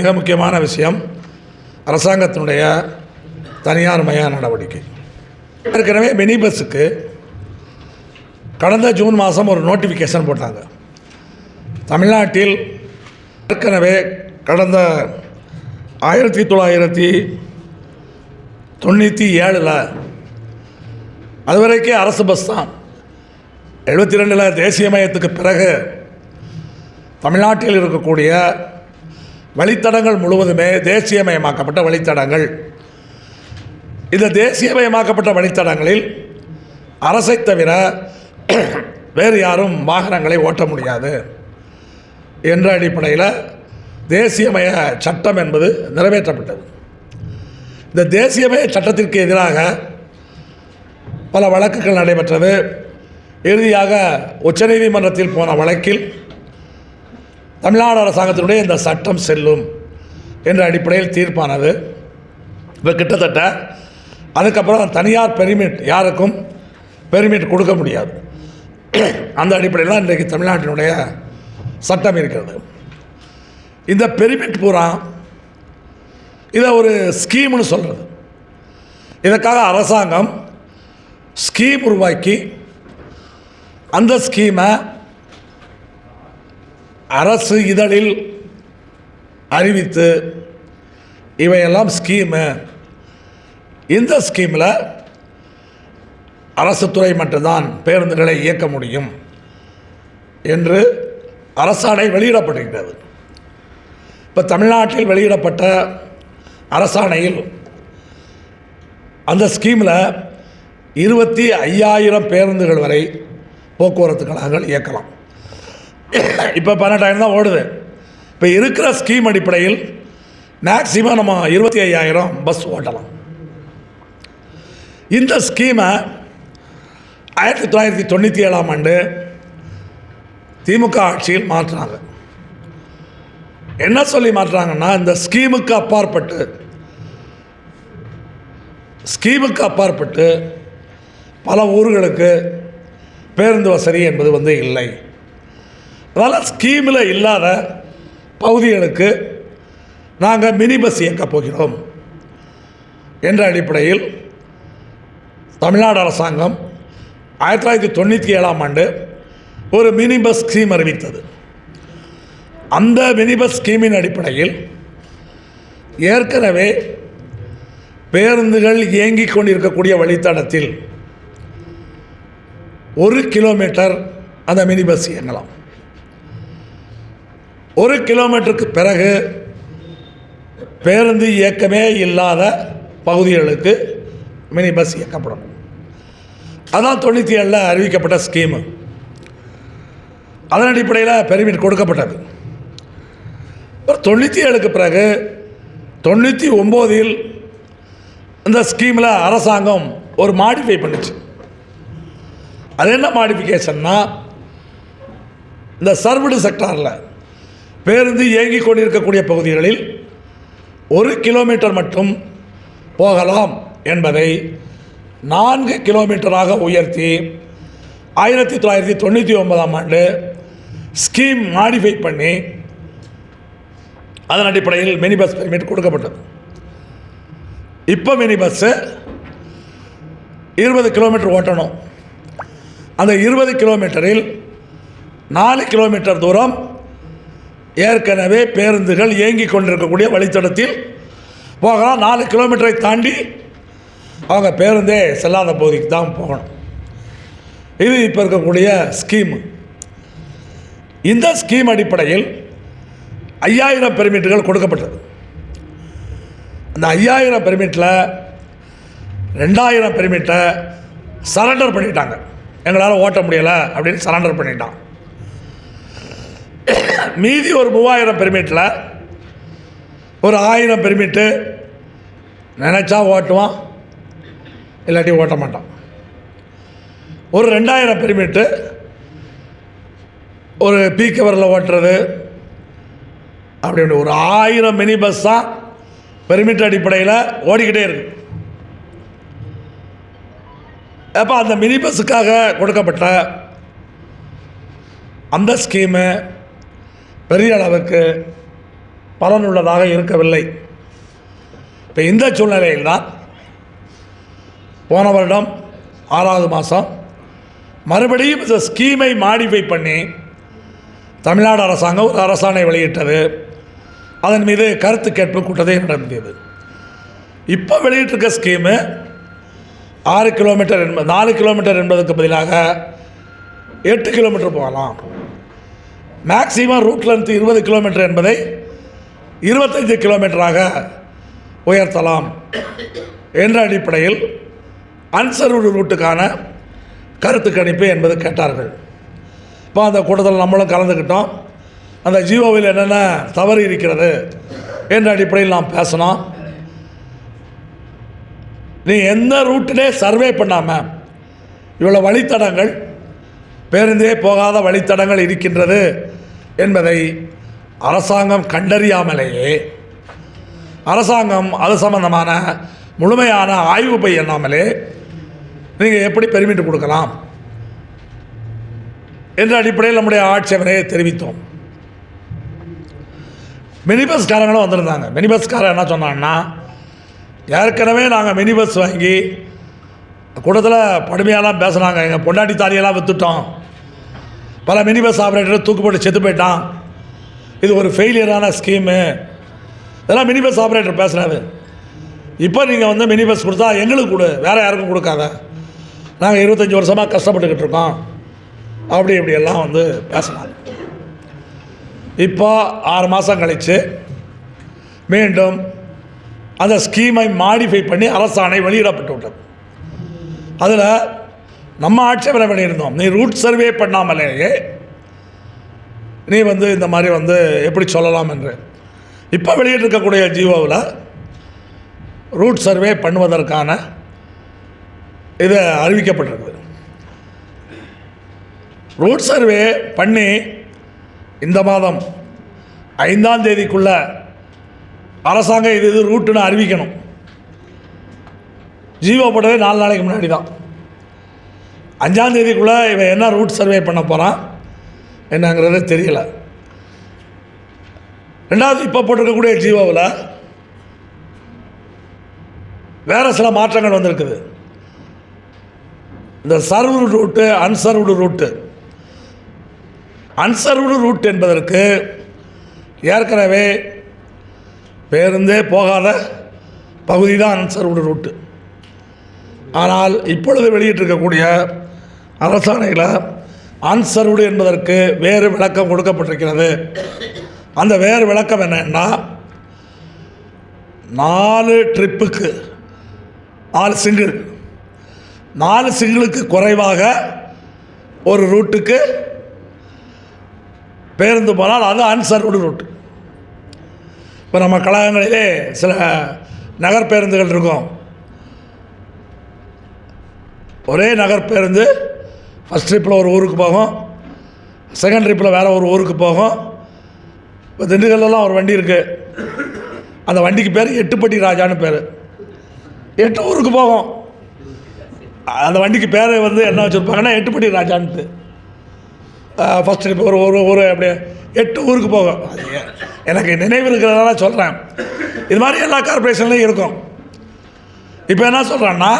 மிக முக்கியமான விஷயம் அரசாங்கத்தினுடைய தனியார் மய நடவடிக்கை. ஏற்கனவே மினி பஸ்ஸுக்கு கடந்த ஜூன் மாதம் ஒரு நோட்டிஃபிகேஷன் போட்டாங்க. தமிழ்நாட்டில் ஏற்கனவே கடந்த ஆயிரத்தி தொள்ளாயிரத்தி தொண்ணூற்றி ஏழில் அது வரைக்கும் அரசு பஸ் தான். எழுபத்தி ரெண்டில் தேசியமயத்துக்கு பிறகு தமிழ்நாட்டில் இருக்கக்கூடிய வழித்தடங்கள் முழுவதுமே தேசியமயமாக்கப்பட்ட வழித்தடங்கள். இந்த தேசியமயமாக்கப்பட்ட வழித்தடங்களில் அரசை தவிர வேறு யாரும் வாகனங்களை ஓட்ட முடியாது. என்ற அடிப்படையில் தேசியமய சட்டம் என்பது நிறைவேற்றப்பட்டது. இந்த தேசியமய சட்டத்திற்கு எதிராக பல வழக்குகள் நடைபெற்றது. இறுதியாக உச்சநீதிமன்றத்தில் போன வழக்கில் தமிழ்நாடு அரசாங்கத்தினுடைய இந்த சட்டம் செல்லும் என்ற அடிப்படையில் தீர்ப்பானது. இப்போ கிட்டத்தட்ட அதுக்கப்புறம் தனியார் பெர்மிட் யாருக்கும் பெர்மிட் கொடுக்க முடியாது. அந்த அடிப்படையில் தான் இன்றைக்கு தமிழ்நாட்டினுடைய சட்டம் இருக்கிறது. இந்த பெர்மிட் பூரா இதை ஒரு ஸ்கீம்னு சொல்கிறது இதற்காக அரசாங்கம் ஸ்கீம் உருவாக்கி அந்த ஸ்கீமை அரசு இதழில் அறிவித்து இவையெல்லாம் ஸ்கீமு. இந்த ஸ்கீமில் அரசு துறை மட்டும்தான் பேருந்துகளை இயக்க முடியும் என்று அரசாணை வெளியிடப்படுகிறது. இப்போ தமிழ்நாட்டில் வெளியிடப்பட்ட அரசாணையில் அந்த ஸ்கீமில் இருபத்தி ஐயாயிரம் பேருந்துகள் வரை போக்குவரத்து கழகங்கள் இயக்கலாம். இப்போ பன்னெண்டாயிரம் தான் ஓடுது. இப்போ இருக்கிற ஸ்கீம் அடிப்படையில் மேக்சிமம் நம்ம இருபத்தி ஐயாயிரம் பஸ் ஓட்டலாம். இந்த ஸ்கீமை ஆயிரத்தி தொள்ளாயிரத்தி தொண்ணூற்றி ஏழாம் ஆண்டு திமுக ஆட்சியில் மாற்றினாங்க. என்ன சொல்லி மாற்றுறாங்கன்னா இந்த ஸ்கீமுக்கு அப்பாற்பட்டு ஸ்கீமுக்கு அப்பாற்பட்டு பல ஊர்களுக்கு பேருந்து வசதி என்பது வந்து இல்லை. அதனால் ஸ்கீமில் இல்லாத பகுதிகளுக்கு நாங்கள் மினி பஸ் இயக்கப் போகிறோம் என்ற அடிப்படையில் தமிழ்நாடு அரசாங்கம் ஆயிரத்தி தொள்ளாயிரத்தி தொண்ணூற்றி ஏழாம் ஆண்டு ஒரு மினி பஸ் ஸ்கீம் அறிவித்தது. அந்த மினி பஸ் ஸ்கீமின் அடிப்படையில் ஏற்கனவே பேருந்துகள் இயங்கிக் கொண்டிருக்கக்கூடிய வழித்தடத்தில் ஒரு கிலோமீட்டர் அந்த மினி பஸ் இயங்கலாம். ஒரு கிலோமீட்டருக்கு பிறகு பேருந்து இயக்கமே இல்லாத பகுதிகளுக்கு மினி பஸ் இயக்கப்படும். அதான் தொண்ணூற்றி ஏழில் அறிவிக்கப்பட்ட ஸ்கீமு. அதன் அடிப்படையில் பெர்மிட் கொடுக்கப்பட்டது. தொண்ணூற்றி ஏழுக்கு பிறகு தொண்ணூற்றி ஒம்போதில் இந்த ஸ்கீமில் அரசாங்கம் ஒரு மாடிஃபை பண்ணுச்சு. அது என்ன மாடிஃபிகேஷன்னா இந்த சர்வடு செக்டாரில் பேருந்து இயங்கி கொண்டிருக்கக்கூடிய பகுதிகளில் ஒரு கிலோமீட்டர் மட்டும் போகலாம் என்பதை நான்கு கிலோமீட்டராக உயர்த்தி ஆயிரத்தி தொள்ளாயிரத்தி தொண்ணூற்றி ஒன்பதாம் ஆண்டு ஸ்கீம் மாடிஃபை பண்ணி அதன் அடிப்படையில் மினி பஸ் பெர்மிட் கொடுக்கப்பட்டது. இப்போ மினி பஸ்ஸு இருபது கிலோமீட்டர் ஓட்டணும். அந்த இருபது கிலோமீட்டரில் நாலு கிலோமீட்டர் தூரம் ஏற்கனவே பேருந்துகள் இயங்கி கொண்டிருக்கக்கூடிய வழித்தடத்தில் போகலாம். நாலு கிலோமீட்டரை தாண்டி அவங்க பேருந்தே செல்லாத பகுதிக்கு தான் போகணும். இது இப்போ இருக்கக்கூடிய ஸ்கீமு இந்த ஸ்கீம் அடிப்படையில் ஐயாயிரம் பெர்மிட்டுகள் கொடுக்கப்பட்டது. அந்த ஐயாயிரம் பெர்மிட்டில் ரெண்டாயிரம் பெர்மிட்டை சரண்டர் பண்ணிட்டாங்க. எங்களால் ஓட்ட முடியலை அப்படின்னு சரண்டர் பண்ணிட்டான். மீதி ஒரு மூவாயிரம் பெர்மிட்டில் ஒரு ஆயிரம் பெர்மிட்டு நினச்சா ஓட்டுவான் இல்லாட்டி ஓட்ட மாட்டான். ஒரு ரெண்டாயிரம் பெர்மிட்டு ஒரு பீக் கவரில் ஓட்டுறது அப்படின்னு ஒரு ஆயிரம் மினி பஸ் தான் பெர்மிட் அடிப்படையில் ஓடிக்கிட்டே இருக்கு. அப்போ அந்த மினி பஸ்ஸுக்காக கொடுக்கப்பட்ட அந்த ஸ்கீமு பெரிய அளவுக்கு பலனுள்ளதாக இருக்கவில்லை. இப்போ இந்த சூழ்நிலையில் தான் போன வருடம் ஆறாவது மாதம் மறுபடியும் இந்த ஸ்கீமை மாடிஃபை பண்ணி தமிழ்நாடு அரசாங்கம் ஒரு அரசாணை வெளியிட்டது. அதன் மீது கருத்து கேட்பு கூட்டத்தை நடந்தது இப்போ வெளியிட்டிருக்க ஸ்கீமு ஆறு கிலோமீட்டர் என்பது நாலு கிலோமீட்டர் என்பதற்கு பதிலாக எட்டு கிலோமீட்டர் போகலாம். மேக்சிமம் ரூட் லென்த் இருபது கிலோமீட்டர் என்பதை இருபத்தஞ்சி கிலோமீட்டராக உயர்த்தலாம். என்ற அடிப்படையில் அன்சர்வ்டு ரூட்டுக்கான கருத்து கணிப்பு என்பது கேட்டார்கள். இப்போ அந்த கூட்டத்தில் நம்மளும் கலந்துக்கிட்டோம். அந்த ஜியோவில் என்னென்ன தவறு இருக்கிறது என்ற அடிப்படையில் நாம் பேசணும் நீ எந்த ரூட்டிலே சர்வே பண்ணாமல் இவ்வளோ வழித்தடங்கள் பேருந்தே போகாத வழித்தடங்கள் இருக்கின்றது என்பதை அரசாங்கம் கண்டறியாமலேயே அரசாங்கம் அது சம்பந்தமான முழுமையான ஆய்வு பை எண்ணாமலே நீங்கள் எப்படி பெருமிட்டு கொடுக்கலாம் என்ற அடிப்படையில் நம்முடைய ஆட்சேபனையை தெரிவித்தோம். மினி பஸ்காரங்களும் வந்திருந்தாங்க. மினி பஸ்காரன் என்ன சொன்னான்னா ஏற்கனவே நாங்கள் மினி பஸ் வாங்கி கூட்டத்தில் படுமையாலாம் பேசுனாங்க. எங்கள் பொண்டாட்டி தாலியெல்லாம் விற்றுட்டோம் பல மினி பஸ் ஆப்ரேட்டர் தூக்கு போட்டு செத்து போயிட்டான். இது ஒரு ஃபெயிலியரான ஸ்கீமு இதெல்லாம் மினி பஸ் ஆப்ரேட்டர் பேசுகிறாரு இப்போ நீங்கள் வந்து மினி பஸ் கொடுத்தா எங்களுக்கு கொடு வேறு யாருக்கும் கொடுக்காத. நாங்கள் இருபத்தஞ்சி வருஷமாக கஷ்டப்பட்டுக்கிட்டு இருக்கோம். அப்படி இப்படியெல்லாம் வந்து பேசினாங்க இப்போ ஆறு மாதம் கழித்து மீண்டும் அந்த ஸ்கீமை மாடிஃபை பண்ணி அரசாணை வெளியிடப்பட்டு விட்டது. அதில் நம்ம ஆட்சேபனை பண்ணியிருந்தோம் நீ ரூட் சர்வே பண்ணாமலேயே நீ வந்து இந்த மாதிரி வந்து எப்படி சொல்லலாம் என்று. இப்போ வெளியிட்டிருக்கக்கூடிய ஜீவோவில் ரூட் சர்வே பண்ணுவதற்கான இது அறிவிக்கப்பட்டிருக்குது. ரூட் சர்வே பண்ணி இந்த மாதம் ஐந்தாம் தேதிக்குள்ள அரசாங்கம் இது இது ரூட்டுன்னு அறிவிக்கணும். ஜீவோ போட்டதே நாலு நாளைக்கு முன்னாடி தான். அஞ்சாம் தேதிக்குள்ளே இவன் என்ன ரூட் சர்வே பண்ண போகிறான் என்னங்கிறது தெரியல. ரெண்டாவது இப்போ போட்டிருக்கக்கூடிய ஜீவோவில் வேறு சில மாற்றங்கள் வந்திருக்குது. இந்த served route unserved route unserved route என்பதற்கு ஏற்கனவே பேருந்தே போகாத பகுதி தான் அன்சர்வ்டு ரூட்டு ஆனால் இப்பொழுது வெளியிட்டிருக்கக்கூடிய அரசாணையில் அன்சர்வ்டு என்பதற்கு வேறு விளக்கம் கொடுக்கப்பட்டிருக்கிறது. அந்த வேறு விளக்கம் என்னன்னா நாலு ட்ரிப்புக்கு நாலு சிங்கிள் நாலு சிங்கிளுக்கு குறைவாக ஒரு ரூட்டுக்கு பேருந்து போனால் அது அன்சர்வ்டு ரூட்டு இப்போ நம்ம கழகங்களிலே சில நகர் பேருந்துகள் இருக்கும். ஒரே நகர் பேருந்து ஃபஸ்ட் ட்ரிப்பில் ஒரு ஊருக்கு போகும் செகண்ட் ட்ரிப்பில் வேறு ஒரு ஊருக்கு போகும் இப்போ திண்டுக்கல்லாம் ஒரு வண்டி இருக்குது அந்த வண்டிக்கு பேர் எட்டுப்பட்டி ராஜான்னு பேர். எட்டு ஊருக்கு போகும் அந்த வண்டிக்கு பேர் வந்து என்ன வச்சுருப்பாங்கன்னா எட்டுப்பட்டி ராஜான்ட்டு. ஃபஸ்ட் ட்ரிப் ஒரு ஒரு ஊர் அப்படியே எட்டு ஊருக்கு போகும் எனக்கு நினைவு இருக்கிறதால சொல்கிறேன் இது மாதிரி எல்லா கார்பரேஷன்லையும் இருக்கும். இப்போ என்ன சொல்கிறேன்னா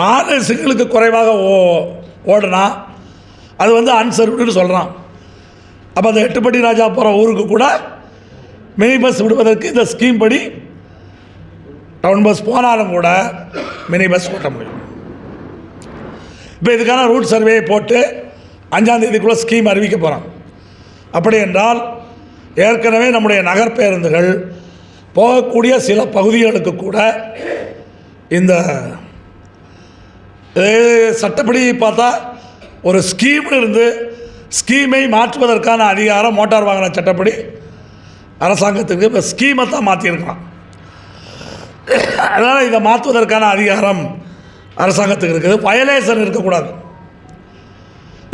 நாலு சிங்கிளுக்கு குறைவாக ஓ ஓடுனா அது வந்து அன்சர்வ்டுன்னு சொல்கிறான் அப்போ அந்த எட்டுப்பட்டி ராஜா போகிற ஊருக்கு கூட மினி பஸ் விடுவதற்கு இந்த ஸ்கீம் படி டவுன் பஸ் போனாலும் கூட மினி பஸ் ஓட்ட முடியும். இப்போ இதுக்கான ரூட் சர்வே போட்டு அஞ்சாந்தேதிக்குள்ளே ஸ்கீம் அறிவிக்க போகிறோம் அப்படி என்றால் ஏற்கனவே நம்முடைய நகர் பேருந்துகள் போகக்கூடிய சில பகுதிகளுக்கு கூட இந்த சட்டப்படி பார்த்தா ஒரு ஸ்கீம் இருந்து ஸ்கீமை மாற்றுவதற்கான அதிகாரம் மோட்டார் வாகன சட்டப்படி அரசாங்கத்துக்கு இப்போ ஸ்கீமை தான் மாற்றியிருக்கலாம் அதனால் இதை மாற்றுவதற்கான அதிகாரம் அரசாங்கத்துக்கு இருக்குது. வயலேஷன் இருக்கக்கூடாது.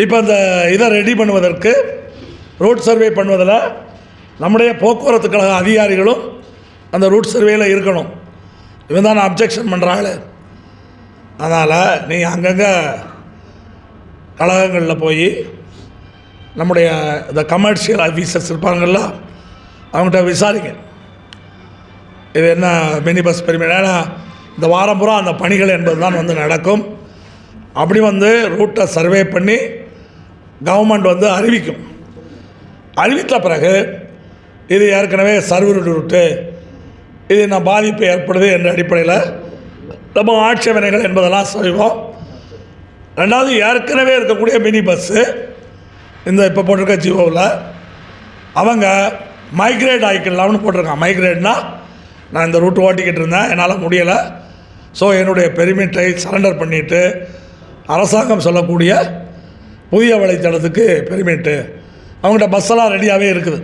இப்போ இந்த இதை ரெடி பண்ணுவதற்கு ரூட் சர்வே பண்ணுவதில் நம்முடைய போக்குவரத்து கழக அதிகாரிகளும் அந்த ரூட் சர்வேயில் இருக்கணும். இவன் தான் அப்ஜெக்ஷன் பண்ணுறாங்களே அதனால் நீங்கள் அங்கங்கே கழகங்களில் போய் நம்முடைய இந்த கமர்ஷியல் ஆஃபீஸர்ஸ் இருப்பாங்கள்ல அவங்ககிட்ட விசாரிங்க. இது என்ன மினி பஸ் பெருமை? ஏன்னா இந்த வாரம் பூரா அந்த பணிகள் என்பது தான் வந்து நடக்கும். அப்படி வந்து ரூட்டை சர்வே பண்ணி கவர்மெண்ட் வந்து அறிவிக்கும். அறிவித்த பிறகு இது ஏற்கனவே சர்வர் ரூட்டு இது நான் பாதிப்பு ஏற்படுது என்ற அடிப்படையில் நம்ம ஆட்சேபனைகள் என்பதெல்லாம் செய்வோம் ரெண்டாவது ஏற்கனவே இருக்கக்கூடிய மினி பஸ்ஸு இந்த இப்போ போட்டிருக்க ஜியோவில் அவங்க மைக்ரேட் ஆகிக்கலாம்னு போட்டிருக்கான் மைக்ரேட்னா நான் இந்த ரூட் ஓட்டிக்கிட்டு இருந்தேன். என்னால் முடியலை. ஸோ என்னுடைய பெருமிட்டை சரண்டர் பண்ணிவிட்டு அரசாங்கம் சொல்லக்கூடிய புதிய வலைத்தளத்துக்கு பெருமிட்டு அவங்ககிட்ட பஸ்ஸெல்லாம் ரெடியாகவே இருக்குது.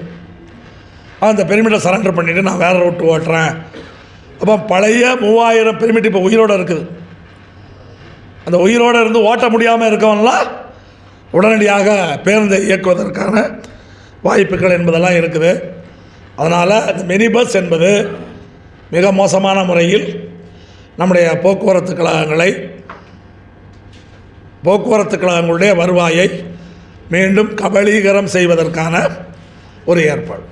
அந்த பெருமிட்டை சரண்டர் பண்ணிவிட்டு நான் வேறு ரூட் ஓட்டுறேன். அப்போ பழைய மூவாயிரம் பெருமிட் இப்போ உயிரோடு இருக்குது. அந்த உயிரோடு இருந்து ஓட்ட முடியாமல் இருக்கவன்லாம் உடனடியாக பேருந்தை இயக்குவதற்கான வாய்ப்புகள் என்பதெல்லாம் இருக்குது. அதனால் இந்த மினி பஸ் என்பது மிக மோசமான முறையில் நம்முடைய போக்குவரத்து கழகங்களை போக்குவரத்து கழகங்களுடைய வருவாயை மீண்டும் கபலீகரம் செய்வதற்கான ஒரு ஏற்பாடு.